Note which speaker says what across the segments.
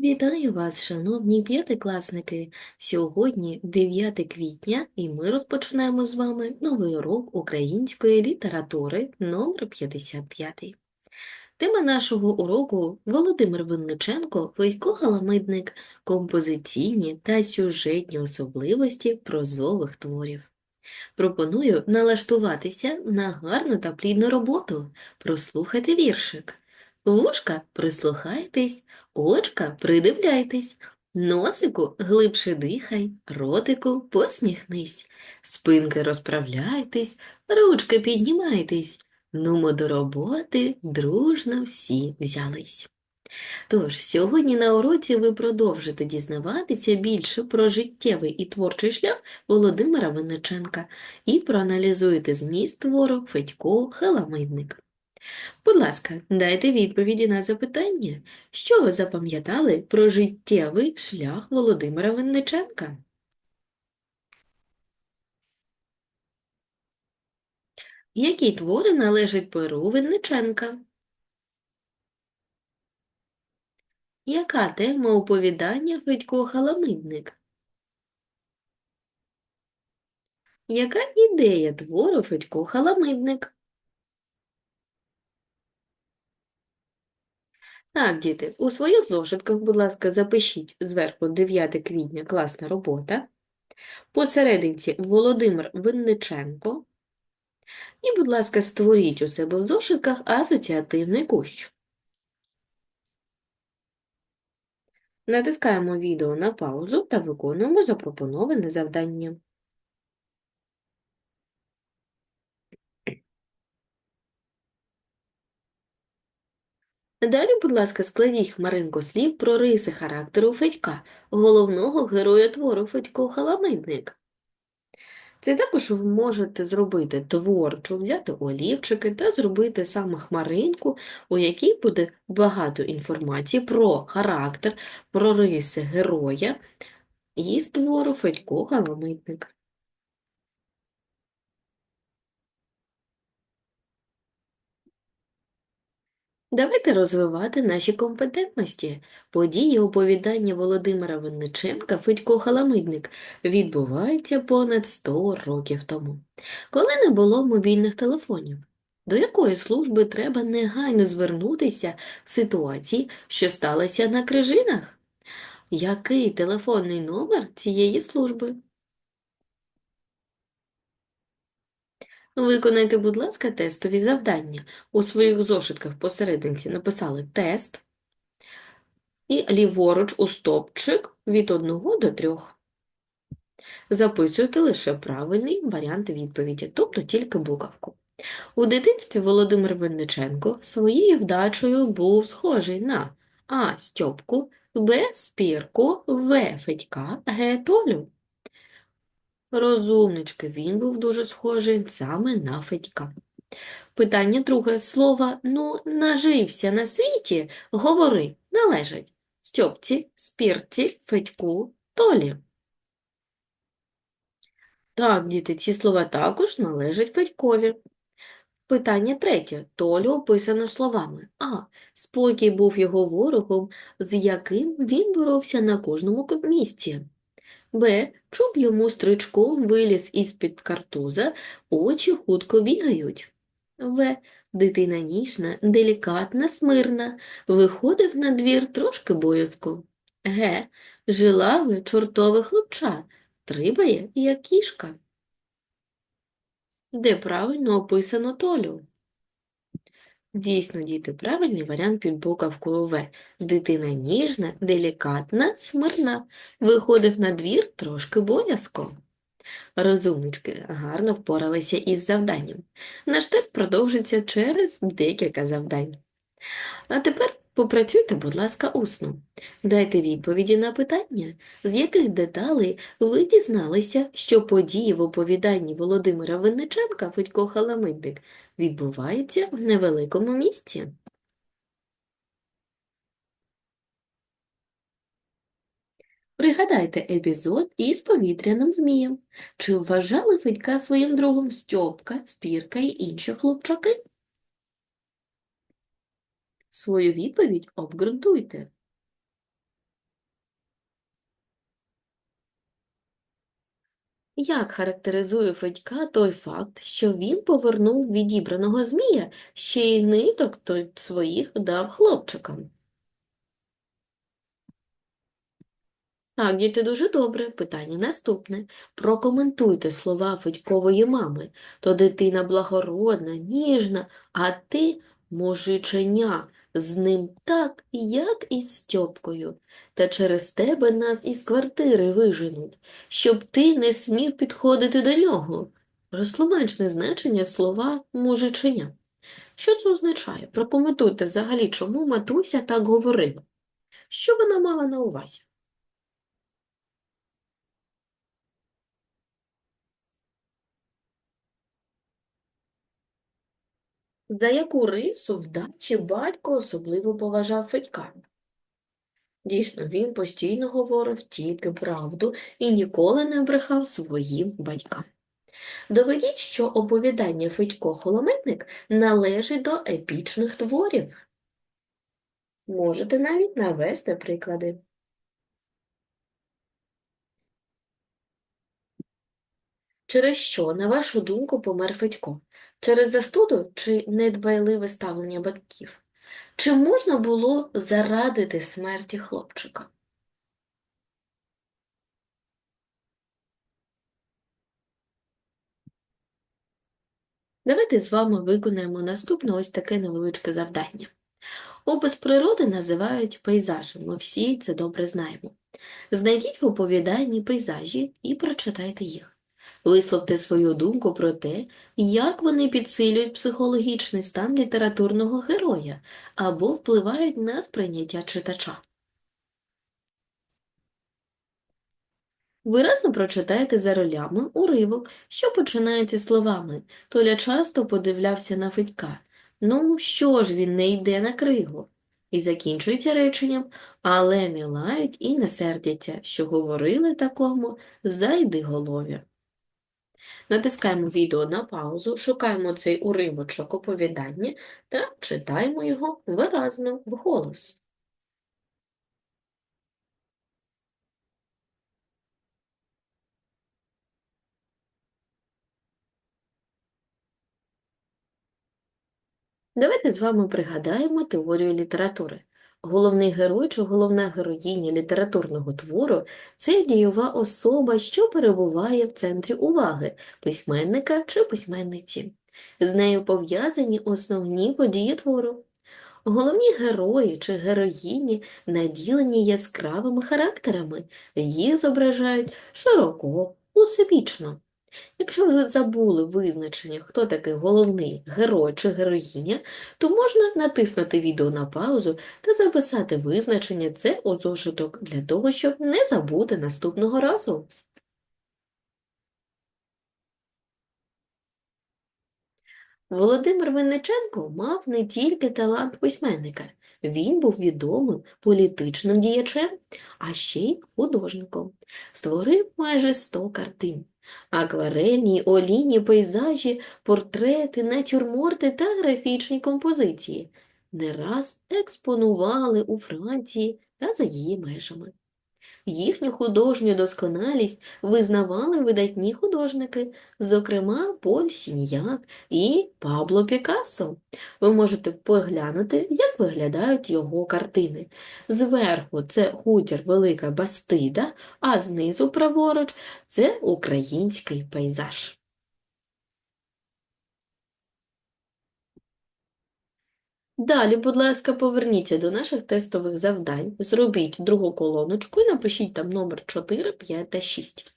Speaker 1: Вітаю вас, шановні п'ятикласники! Сьогодні 9 квітня, і ми розпочинаємо з вами новий урок української літератури номер 55. Тема нашого уроку Володимир Винниченко, Федько Галамидник, композиційні та сюжетні особливості прозових творів. Пропоную налаштуватися на гарну та плідну роботу, прослухати віршик. Вушка прислухайтесь, очка придивляйтесь, носику глибше дихай, ротику посміхнись, спинки розправляйтесь, ручки піднімайтесь, нумо до роботи дружно всі взялись. Тож, сьогодні на уроці ви продовжите дізнаватися більше про життєвий і творчий шлях Володимира Винниченка і проаналізуєте зміст твору Федько Халамидник. Будь ласка, дайте відповіді на запитання, що ви запам'ятали про життєвий шлях Володимира Винниченка? Які твори належать перу Винниченка? Яка тема оповідання Федько Халамидник? Яка ідея твору Федько Халамидник? Так, діти, у своїх зошитках, будь ласка, запишіть зверху 9 квітня класна робота. Посерединці Володимир Винниченко. І, будь ласка, створіть у себе в зошитках асоціативний кущ. Натискаємо відео на паузу та виконуємо запропоноване завдання. Далі, будь ласка, складіть хмаринку слів про риси характеру Федька, головного героя твору Федько Халамидник. Це також ви можете зробити творчу, взяти олівчики та зробити саме хмаринку, у якій буде багато інформації про характер, про риси героя із твору Федько Халамидник. Давайте розвивати наші компетентності. Події оповідання Володимира Винниченка Федько Халамидник відбуваються понад 100 років тому, коли не було мобільних телефонів. До якої служби треба негайно звернутися в ситуації, що сталося на крижинах? Який телефонний номер цієї служби? Виконайте, будь ласка, тестові завдання. У своїх зошитках посерединці написали тест і ліворуч у стопчик від 1 до 3. Записуйте лише правильний варіант відповіді, тобто тільки буковку. У дитинстві Володимир Винниченко своєю вдачею був схожий на А. Стьопку, Б. Спірку, В. Федька, Г. Толю. Розумнички, він був дуже схожий саме на Федька. Питання друге. Слово «ну, нажився на світі» говори належать Стьопці, Спірці, Федьку, Толі. Так, діти, ці слова також належать Федькові. Питання третє. Толю описано словами А. Спокій був його ворогом, з яким він боровся на кожному місці. Б. Чуб йому стричком виліз із-під картуза, очі хутко бігають. В. Дитина ніжна, делікатна, смирна, виходив на двір трошки боязко. Г. Жилаве чортове хлопча, трибає, як кішка. Де правильно описано Толю? Дійсно, діти, правильний варіант під буковкою В. Дитина ніжна, делікатна, смирна. Виходив на двір трошки боязко. Розумнички гарно впоралися із завданням. Наш тест продовжиться через декілька завдань. А тепер попрацюйте, будь ласка, усно. Дайте відповіді на питання, з яких деталей ви дізналися, що події в оповіданні Володимира Винниченка Федько Халамидник відбуваються в невеликому місті. Пригадайте епізод із повітряним змієм. Чи вважали Федька своїм другом Стьопка, Спірка і інші хлопчаки? Свою відповідь обґрунтуйте. Як характеризує Федька той факт, що він повернув відібраного Змія, ще й ниток той своїх дав хлопчикам? Так, діти дуже добре. Питання наступне. Прокоментуйте слова Федькової мами. То дитина благородна, ніжна, а ти мужиченя, з ним так, як і з Тьопкою, Та через тебе нас із квартири виженуть, щоб ти не смів підходити до нього. Розтлумачне значення слова мужиченя. Що це означає? Прокоментуйте взагалі, чому матуся так говорила. Що вона мала на увазі? За яку рису в дачі батько особливо поважав Федька? Дійсно, він постійно говорив тільки правду і ніколи не брехав своїм батькам. Доведіть, що оповідання Федько Холометник належить до епічних творів. Можете навіть навести приклади. Через що, на вашу думку, помер Федько? Через застуду чи недбайливе ставлення батьків? Чи можна було зарадити смерті хлопчика? Давайте з вами виконаємо наступне ось таке невеличке завдання. Опис природи називають пейзажем, ми всі це добре знаємо. Знайдіть в оповіданні пейзажі і прочитайте їх. Висловте свою думку про те, як вони підсилюють психологічний стан літературного героя або впливають на сприйняття читача. Виразно прочитайте за ролями уривок, що починається словами Толя часто подивлявся на Федька. Ну, що ж він не йде на кригу? І закінчується реченням, але мілають і не сердяться, що говорили такому зайдиголові. Натискаємо відео на паузу, шукаємо цей уривочок оповідання та читаємо його виразно вголос. Давайте з вами пригадаємо теорію літератури. Головний герой чи головна героїня літературного твору це дієва особа, що перебуває в центрі уваги письменника чи письменниці. З нею пов'язані основні події твору. Головні герої чи героїні наділені яскравими характерами, їх зображають широко, усебічно. Якщо ви забули визначення, хто такий головний герой чи героїня, то можна натиснути відео на паузу та записати визначення це у зошиток для того, щоб не забути наступного разу. Володимир Винниченко мав не тільки талант письменника, він був відомим політичним діячем, а ще й художником. Створив майже 100 картин. Акварельні, олійні пейзажі, портрети, натюрморти та графічні композиції не раз експонували у Франції та за її межами. Їхню художню досконалість визнавали видатні художники, зокрема Поль Сіньяк і Пабло Пікассо. Ви можете поглянути, як виглядають його картини. Зверху це хутір Велика Бастида, а знизу праворуч це український пейзаж. Далі, будь ласка, поверніться до наших тестових завдань, зробіть другу колоночку і напишіть там номер 4, 5 та 6.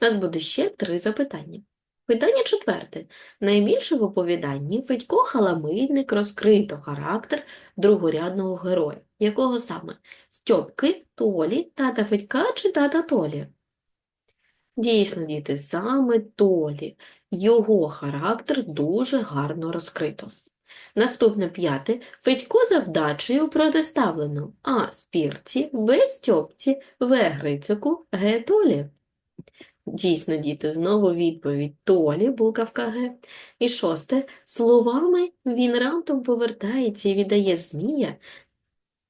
Speaker 1: У нас буде ще три запитання. Питання четверте. Найбільше в оповіданні Федько Халамидник розкрито характер другорядного героя. Якого саме? Стьопки, Толі, тата Федька чи тата Толі? Дійсно, діти, саме Толі. Його характер дуже гарно розкрито. Наступне п'яте. Федько за вдачею протиставлено А. Спірці, Б. Стьопці, В. Грицику, Г. Толі. Дійсно, діти, знову відповідь Толі, буковка Г. І шосте. Словами він раптом повертається і віддає змія,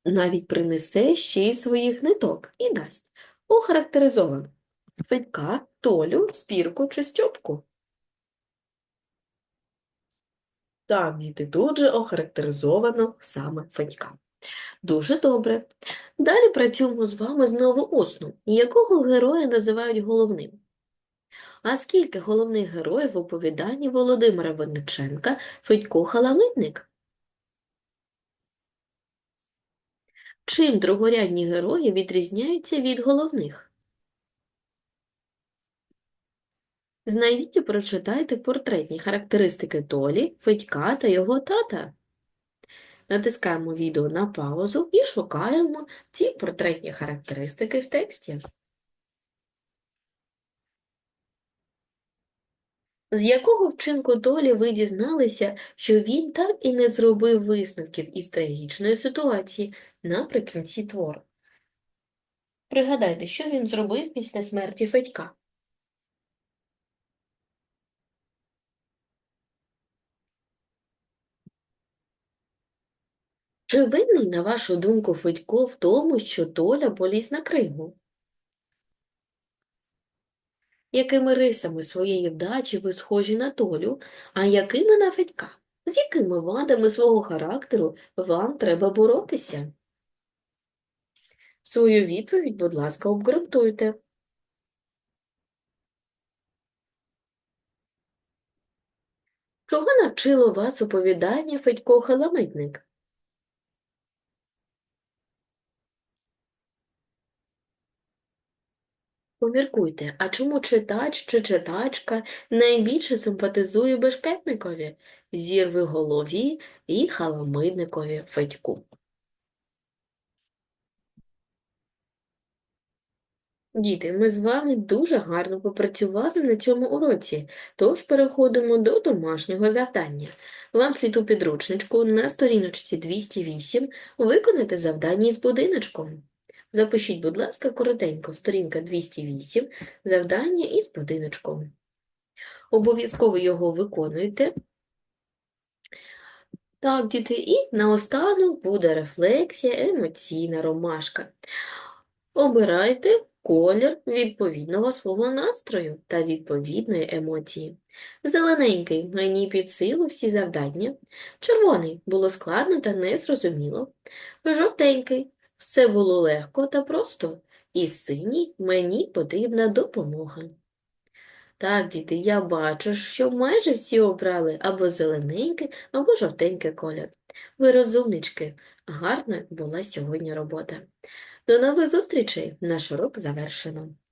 Speaker 1: навіть принесе ще й своїх ниток і дасть. Охарактеризовано. Федька, Толю, Спірку чи Стьопку? Так, діти, тут же охарактеризовано саме Федька. Дуже добре. Далі працюємо з вами знову усно. Якого героя називають головним? А скільки головних героїв в оповіданні Володимира Винниченка Федько Халамитник? Чим другорядні герої відрізняються від головних? Знайдіть і прочитайте портретні характеристики Толі, Федька та його тата. Натискаємо відео на паузу і шукаємо ці портретні характеристики в тексті. З якого вчинку Толі ви дізналися, що він так і не зробив висновків із трагічної ситуації наприкінці твору? Пригадайте, що він зробив після смерті Федька. Чи винний, на вашу думку, Федько в тому, що Толя поліз на кригу? Якими рисами своєї вдачі ви схожі на Толю, а якими на Федька? З якими вадами свого характеру вам треба боротися? Свою відповідь, будь ласка, обґрунтуйте. Чого навчило вас оповідання Федько Халамитник? Поміркуйте, а чому читач чи читачка найбільше симпатизує Бешкетникові, Зірвиголові і Халамидникові Федьку? Діти, ми з вами дуже гарно попрацювали на цьому уроці, тож переходимо до домашнього завдання. Вам слід у підручничку на сторіночці 208 виконати завдання із будиночком. Запишіть, будь ласка, коротенько, сторінка 208, завдання із будиночком. Обов'язково його виконуйте. Так, діти, і наостанок буде рефлексія, емоційна ромашка. Обирайте колір відповідного свого настрою та відповідної емоції. Зелененький мені під силу всі завдання. Червоний було складно та незрозуміло. Жовтенький все було легко та просто. І синій мені потрібна допомога. Так, діти, я бачу, що майже всі обрали або зелененький, або жовтенький колір. Ви розумнички, гарна була сьогодні робота. До нових зустрічей! Наш урок завершено.